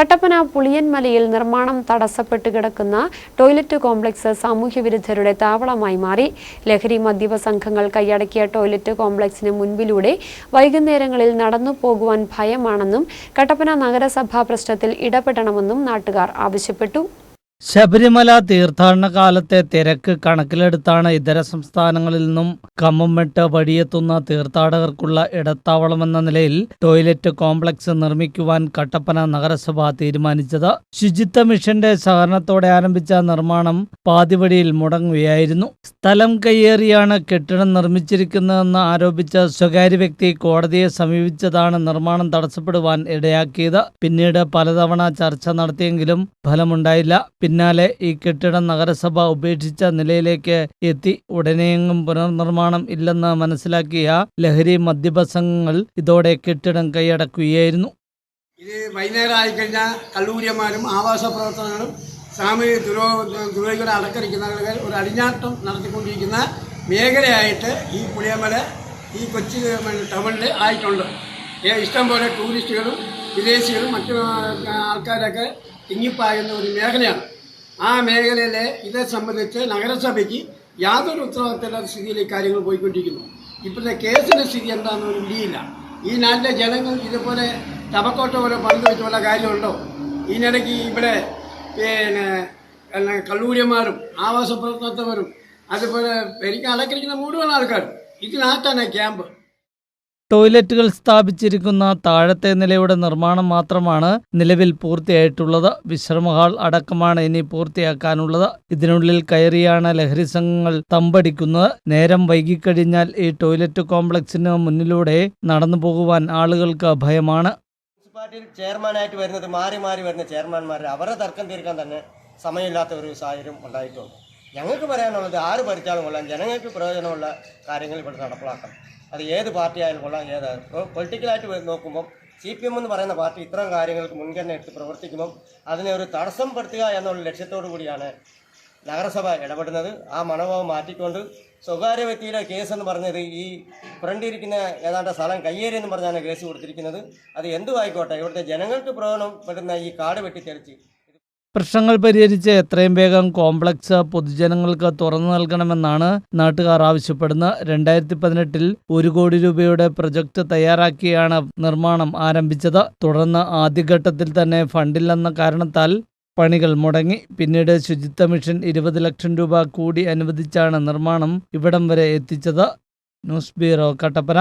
കട്ടപ്പന പുളിയൻമലയിൽ നിർമ്മാണം തടസ്സപ്പെട്ട് കിടക്കുന്ന toilet complex സാമൂഹ്യവിരുദ്ധരുടെ താവളമായി മാറി. ലഹരി മദ്യപ സംഘങ്ങൾ കൈയടക്കിയ ടോയ്ലറ്റ് കോംപ്ലക്സിന് മുൻപിലൂടെ വൈകുന്നേരങ്ങളിൽ നടന്നു പോകുവാൻ ഭയമാണെന്നും കട്ടപ്പന നഗരസഭാ പ്രശ്നത്തിൽ ഇടപെടണമെന്നും നാട്ടുകാർ ആവശ്യപ്പെട്ടു. ശബരിമല തീർത്ഥാടന കാലത്തെ തിരക്ക് കണക്കിലെടുത്താണ് ഇതര സംസ്ഥാനങ്ങളിൽ നിന്നും കമ്മമിട്ട് വഴിയെത്തുന്ന തീർത്ഥാടകർക്കുള്ള ഇടത്താവളമെന്ന നിലയിൽ ടോയ്ലറ്റ് കോംപ്ലക്സ് നിർമ്മിക്കുവാൻ കട്ടപ്പന നഗരസഭ തീരുമാനിച്ചത്. ശുചിത്വ മിഷന്റെ സഹകരണത്തോടെ ആരംഭിച്ച നിർമ്മാണം പാതിവഴിയിൽ മുടങ്ങുകയായിരുന്നു. സ്ഥലം കയ്യേറിയാണ് കെട്ടിടം നിർമ്മിച്ചിരിക്കുന്നതെന്ന് ആരോപിച്ച സ്വകാര്യ വ്യക്തി കോടതിയെ സമീപിച്ചതാണ് നിർമ്മാണം തടസ്സപ്പെടുവാൻ ഇടയാക്കിയത്. പിന്നീട് പലതവണ ചർച്ച നടത്തിയെങ്കിലും ഫലമുണ്ടായില്ല. പിന്നാലെ ഈ കെട്ടിടം നഗരസഭ ഉപേക്ഷിച്ച നിലയിലേക്ക് എത്തി. ഉടനെയെങ്ങും പുനർനിർമ്മാണം ഇല്ലെന്ന് മനസ്സിലാക്കിയ ലഹരി മദ്യപ സംഘങ്ങൾ ഇതോടെ കെട്ടിടം കൈയടക്കുകയായിരുന്നു. ഇത് വൈകുന്നേരം ആയിക്കഴിഞ്ഞാൽ കള്ളൂരിയന്മാരും ആവാസ പ്രവർത്തനങ്ങളും സാമൂഹിക ദുരോ ദുരോഹികളെ അടക്കരിക്കുന്ന ഒരു അടിഞ്ഞാട്ടം നടത്തിക്കൊണ്ടിരിക്കുന്ന മേഖലയായിട്ട് ഈ പുളിയമല ഈ കൊച്ചി ടൗണിൽ ആയിട്ടുണ്ട്. ഇഷ്ടം ഇഷ്ടംപോലെ ടൂറിസ്റ്റുകളും വിദേശികളും മറ്റു ആൾക്കാരൊക്കെ തിങ്ങിപ്പായുന്ന ഒരു മേഖലയാണ്. ആ മേഖലയിലെ ഇതേ സംബന്ധിച്ച് നഗരസഭയ്ക്ക് യാതൊരു ഉത്തരവാദിത്തമില്ലാത്ത സ്ഥിതിയിൽ കാര്യങ്ങൾ പോയിക്കൊണ്ടിരിക്കുന്നു. ഇപ്പോഴത്തെ കേസിന്റെ സ്ഥിതി എന്താണെന്ന് ഒരു ഈ നാട്ടിലെ ജനങ്ങൾ ഇതുപോലെ തപക്കോട്ട പോലെ പണിത് വെച്ചുള്ള കാര്യമുണ്ടോ? ഇതിനിടയ്ക്ക് ഇവിടെ പിന്നെ കള്ളൂരിമാരും ആവാസ പ്രവർത്തനത്തവരും അതുപോലെ എനിക്ക് അലക്കരിക്കുന്ന മുഴുവൻ ആൾക്കാരും ഇതിനകത്താണ് ക്യാമ്പ്. ടോയ്ലറ്റുകൾ സ്ഥാപിച്ചിരിക്കുന്ന താഴത്തെ നിലയുടെ നിർമ്മാണം മാത്രമാണ് നിലവിൽ പൂർത്തിയായിട്ടുള്ളത്. വിശ്രമ ഹാൾ അടക്കമാണ് ഇനി പൂർത്തിയാക്കാനുള്ളത്. ഇതിനുള്ളിൽ കയറിയാണ് ലഹരി സംഘങ്ങൾ തമ്പടിക്കുന്നത്. നേരം വൈകിക്കഴിഞ്ഞാൽ ഈ ടോയ്ലറ്റ് കോംപ്ലക്സിന് മുന്നിലൂടെ നടന്നു പോകുവാൻ ആളുകൾക്ക് ഭയമാണ്. മുനിസിപ്പാലിറ്റിയിൽ ചെയർമാനായിട്ട് വരുന്നത് മാറി മാറി വരുന്ന ചെയർമാൻമാർ അവരെ തർക്കം തീർക്കാൻ തന്നെ സമയമില്ലാത്ത ഒരു സാഹചര്യം ഉണ്ടായിട്ടുണ്ട്. ഞങ്ങൾക്ക് പറയാനുള്ളത് ആര് ഭരിച്ചാലും കൊള്ളാം. ജനങ്ങൾക്ക് പ്രയോജനമുള്ള കാര്യങ്ങൾ ഇവിടെ നടപ്പിലാക്കണം. അത് ഏത് പാർട്ടി ആയാലും കൊള്ളാം ഏതായാലും പൊളിറ്റിക്കലായിട്ട് നോക്കുമ്പം സി പി എം എന്ന് പറയുന്ന പാർട്ടി ഇത്തരം കാര്യങ്ങൾക്ക് മുൻഗണന എടുത്ത് പ്രവർത്തിക്കുമ്പം അതിനെ ഒരു തടസ്സം പെടുത്തുക എന്നുള്ള ലക്ഷ്യത്തോടു കൂടിയാണ് നഗരസഭ ഇടപെടുന്നത്. ആ മനോഭാവം മാറ്റിക്കൊണ്ട് സ്വകാര്യ വ്യക്തിയുടെ കേസ് എന്ന് പറഞ്ഞത് ഈ ഫ്രണ്ടിരിക്കുന്ന ഏതാണ്ട് സ്ഥലം കയ്യേറി എന്ന് പറഞ്ഞാണ് കേസ് കൊടുത്തിരിക്കുന്നത്. അത് എന്തു ആയിക്കോട്ടെ ഇവിടുത്തെ ജനങ്ങൾക്ക് പ്രയോജനപ്പെടുന്ന ഈ കാട് വെട്ടിത്തെളിച്ച് പ്രശ്നങ്ങൾ പരിഹരിച്ച് എത്രയും വേഗം കോംപ്ലക്സ് പൊതുജനങ്ങൾക്ക് തുറന്നു നൽകണമെന്നാണ് നാട്ടുകാർ ആവശ്യപ്പെടുന്നത് രണ്ടായിരത്തി പതിനെട്ടിൽ ഒരു കോടി രൂപയുടെ പ്രൊജക്ട് തയ്യാറാക്കിയാണ് നിർമ്മാണം ആരംഭിച്ചത്. തുടർന്ന് ആദ്യഘട്ടത്തിൽ തന്നെ ഫണ്ടില്ലെന്ന കാരണത്താൽ പണികൾ മുടങ്ങി. പിന്നീട് ശുചിത്വ മിഷൻ ഇരുപത് ലക്ഷം രൂപ കൂടി അനുവദിച്ചാണ് നിർമ്മാണം ഇവിടം വരെ എത്തിച്ചത്. News bureau Kattappana.